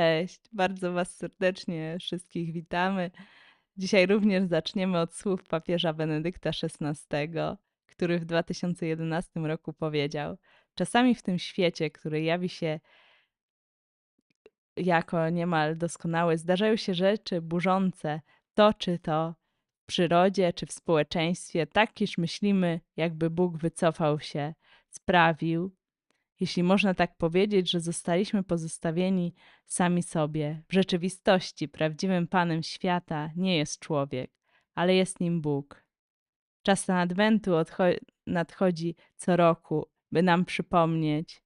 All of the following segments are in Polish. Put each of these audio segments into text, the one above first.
Cześć, bardzo Was serdecznie wszystkich witamy. Dzisiaj również zaczniemy od słów papieża Benedykta XVI, który w 2011 roku powiedział: Czasami w tym świecie, który jawi się jako niemal doskonały, zdarzają się rzeczy burzące, to czy to w przyrodzie, czy w społeczeństwie, tak iż myślimy, jakby Bóg wycofał się, sprawił, jeśli można tak powiedzieć, że zostaliśmy pozostawieni sami sobie. W rzeczywistości prawdziwym Panem świata nie jest człowiek, ale jest nim Bóg. Czas na Adwentu nadchodzi co roku, by nam przypomnieć,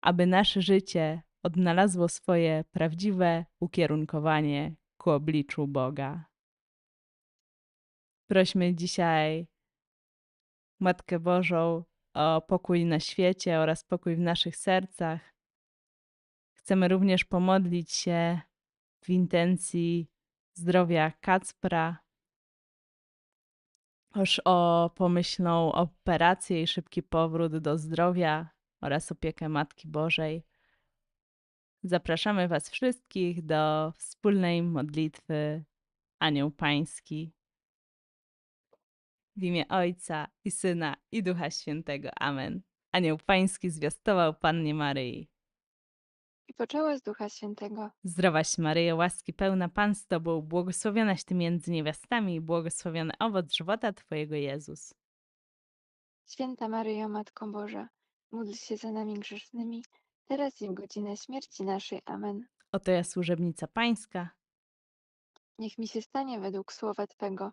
aby nasze życie odnalazło swoje prawdziwe ukierunkowanie ku obliczu Boga. Prośmy dzisiaj Matkę Bożą o pokój na świecie oraz pokój w naszych sercach. Chcemy również pomodlić się w intencji zdrowia Kacpra, już o pomyślną operację i szybki powrót do zdrowia oraz opiekę Matki Bożej. Zapraszamy Was wszystkich do wspólnej modlitwy Anioł Pański. W imię Ojca i Syna i Ducha Świętego. Amen. Anioł Pański zwiastował Pannie Maryi. I poczęła z Ducha Świętego. Zdrowaś Maryjo, łaski pełna Pan z Tobą, błogosławionaś Ty między niewiastami i błogosławiony owoc żywota Twojego Jezus. Święta Maryjo, Matko Boża, módl się za nami grzesznymi, teraz i w godzinę śmierci naszej. Amen. Oto ja służebnica Pańska. Niech mi się stanie według słowa Twego.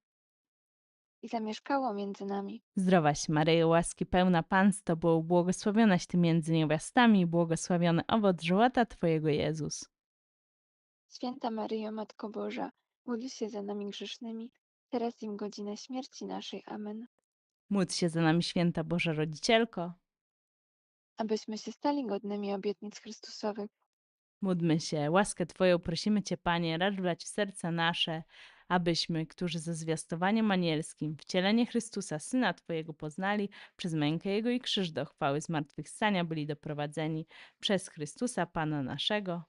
I zamieszkało między nami. Zdrowaś Maryjo, łaski pełna Pan z Tobą, błogosławionaś Ty między niewiastami błogosławiony owoc żywota Twojego Jezus. Święta Maryjo, Matko Boża, módl się za nami grzesznymi, teraz i w godzinę śmierci naszej. Amen. Módl się za nami, święta Boża Rodzicielko. Abyśmy się stali godnymi obietnic Chrystusowych. Módlmy się, łaskę Twoją prosimy Cię, Panie, racz wlać w serca nasze, abyśmy, którzy ze zwiastowaniem anielskim wcielenie Chrystusa, Syna Twojego poznali, przez mękę Jego i krzyż do chwały zmartwychwstania byli doprowadzeni przez Chrystusa, Pana naszego.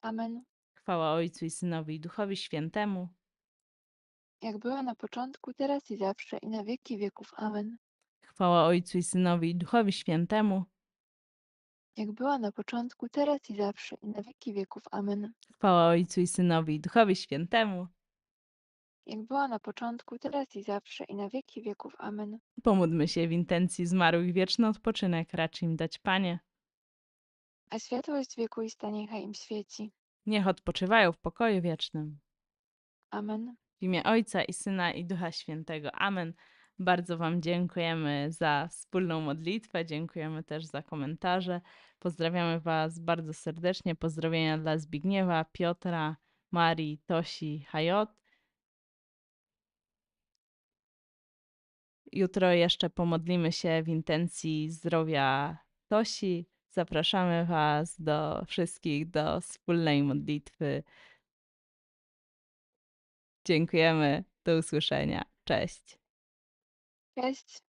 Amen. Chwała Ojcu i Synowi i Duchowi Świętemu. Jak była na początku, teraz i zawsze, i na wieki wieków. Amen. Chwała Ojcu i Synowi i Duchowi Świętemu. Jak była na początku, teraz i zawsze, i na wieki wieków. Amen. Chwała Ojcu i Synowi i Duchowi Świętemu. Jak była na początku, teraz i zawsze, i na wieki wieków. Amen. Pomódlmy się w intencji zmarłych wieczny odpoczynek racz im dać, Panie. A światłość wiekuista niechaj im świeci. Niech odpoczywają w pokoju wiecznym. Amen. W imię Ojca i Syna i Ducha Świętego. Amen. Bardzo Wam dziękujemy za wspólną modlitwę, dziękujemy też za komentarze. Pozdrawiamy Was bardzo serdecznie. Pozdrowienia dla Zbigniewa, Piotra, Marii, Tosi, Hajot. Jutro jeszcze pomodlimy się w intencji zdrowia Tosi. Zapraszamy Was do wszystkich do wspólnej modlitwy. Dziękujemy. Do usłyszenia. Cześć. Cześć.